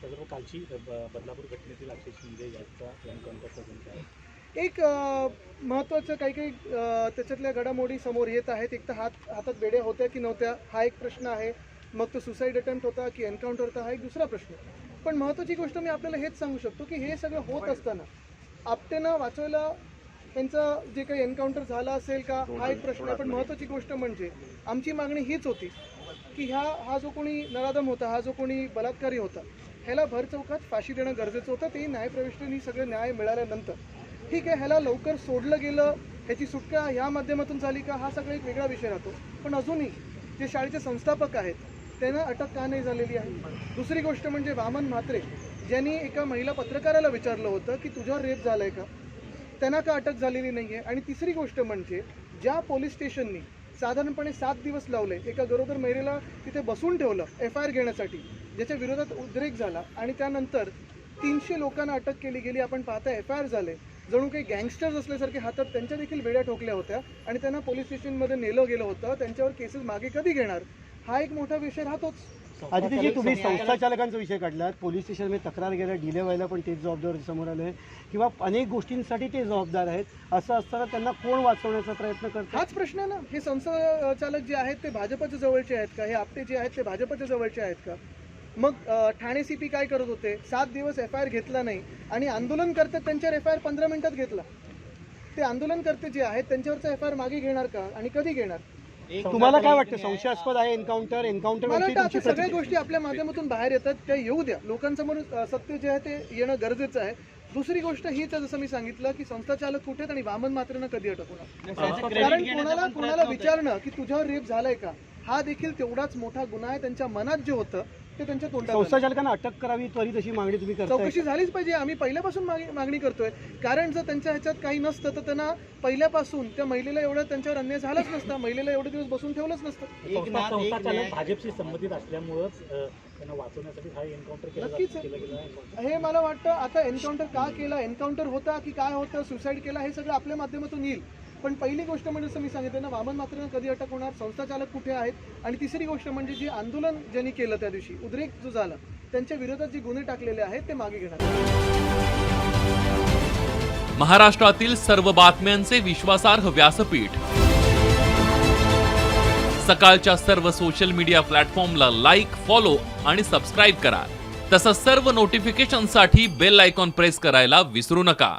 त्याचबरोबर कालची बदलापूर घटनेतील अक्षय शिंदे यांचा एन्काउंटरचा आहे एक महत्त्वाचं काही काही त्याच्यातल्या घडामोडी समोर येत आहेत. एक तर हात हातात बेड्या होत्या की नव्हत्या हा एक प्रश्न आहे. मग तो सुसाईड अटेम्प्ट होता की एन्काउंटर होता हा एक दुसरा प्रश्न. पण महत्त्वाची गोष्ट मी आपल्याला हेच सांगू शकतो की हे सगळं होत असताना आपटेनं वाचवायला त्यांचं जे काही एन्काउंटर झालं असेल का हा एक प्रश्न आहे. पण महत्त्वाची गोष्ट म्हणजे आमची मागणी हीच होती की ह्या हा जो कोणी नराधम होता हा जो कोणी बलात्कारी होता ह्याला भर चौकात फाशी देणं गरजेचं होतं. ते न्यायप्रविष्टांनी सगळं न्याय मिळाल्यानंतर. ठीक आहे ह्याला लवकर सोडलं गेलं ह्याची सुटका ह्या माध्यमातून झाली का हा सगळा एक वेगळा विषय राहतो. पण अजूनही जे शाळेचे संस्थापक आहेत त्यांना अटक का नाही झालेली आहे? दुसरी गोष्ट म्हणजे वामन म्हात्रे ज्यांनी एका महिला पत्रकाराला विचारलं होतं की तुझ्यावर रेप आहे का? त्यांना का अटक झालेली नाही आहे आणि तिसरी गोष्ट म्हणजे ज्या पोलीस स्टेशननी साधारणपणे सात दिवस लावले. एका गरोदर महिलेला तिथे बसून ठेवलं एफ आय आर घेण्यासाठी. ज्याच्या विरोधात उद्रेक झाला आणि त्यानंतर तीनशे लोकांना अटक केली गेली. आपण पाहता एफ आय आर झाले. जणू काही गँगस्टर्स असल्यासारखे हातात त्यांच्या देखील वेड्या ठोकल्या होत्या आणि त्यांना पोलीस स्टेशनमध्ये नेलं गेलं होतं. त्यांच्यावर केसेस मागे कधी घेणार? हा एक मोठा विषय राहतोच. आदित्यजी तुम्ही संस्था चालकांचा विषय काढलात पोलीस स्टेशनमध्ये तक्रार गेल्या डिले व्हायला पण तेच जबाबदार समोर आले. किंवा अनेक गोष्टींसाठी ते जबाबदार आहेत. असं असताना त्यांना कोण वाचवण्याचा प्रयत्न करतात हाच प्रश्न आहे ना. हे संस्था चालक जे आहेत ते भाजपच्या जवळचे आहेत का? हे आपटे जे आहेत ते भाजपच्या जवळचे आहेत का? मग ठाणे सीपी काय करत होते? सात दिवस एफ आय आर घेतला नाही. आणि आंदोलन करतात त्यांच्यावर एफ आय आर पंधरा मिनिटात घेतला. ते आंदोलनकर्ते जे आहेत त्यांच्यावरचा एफ आय आर मागे घेणार का? आणि कधी घेणार? तुम्हाला काय वाटतं? संशयास्पद आहे एन्काउंटर एन्काउंटर सगळ्या गोष्टी आपल्या माध्यमातून बाहेर येतात त्या येऊ द्या. लोकांसमोर सत्य जे आहे ते येणं गरजेचं आहे. दुसरी गोष्ट हीच जसं मी सांगितलं की संस्था चालक कुठे आहेत आणि वामन मात्रेनं कधी अटक होणार. कारण कोणाला कोणाला विचारणं की तुझ्यावर रेप झालाय का हा देखील तेवढाच मोठा गुन्हा आहे त्यांच्या मनात जे होतं ते त्यांच्या तोंडात संस्था आलं. चालकांना अटक करावी त्वरित अशी मागणी तुम्ही करताय चौकशी झालीच पाहिजे. आम्ही पहिल्यापासून माग- मागणी करतोय. कारण जर त्यांच्या ह्याच्यात काही नसतं तर त्यांना पहिल्यापासून त्या महिलेला एवढं त्यांच्यावर अन्याय झालाच नसता. महिलेला एवढे दिवस बसून ठेवलंच नसतं. संस्था भाजपशी संबंधित असल्यामुळंच अ, त्यांना वाचवण्यासाठी हा एन्काउंटर केला नक्कीच जात- आहे. केला गेला आहे. हे मला वाटतं आता एन्काउंटर का केला? एन्काउंटर होता की काय होतं? सुसाईड केला? हे सगळं आपल्या माध्यमातून येईल. पण पहिली गोष्ट म्हणजे जसं मी सांगितलं ना वामन मात्र कधी अटक होणार संस्था चालक कुठे आहेत? आणि तिसरी गोष्ट म्हणजे जे आंदोलन ज्यांनी केलं त्या दिवशी उद्रेक जो झाला त्यांच्या विरोधात जे गुन्हे टाकलेले आहेत ते मागे घेणार. महाराष्ट्रातील सर्व बातम्यांचे विश्वासार्ह व्यासपीठ. सकाळच्या सर्व सोशल मीडिया प्लॅटफॉर्मला लाईक फॉलो आणि सबस्क्राईब करा. तसंच सर्व नोटिफिकेशनसाठी बेल आयकॉन प्रेस करायला विसरू नका.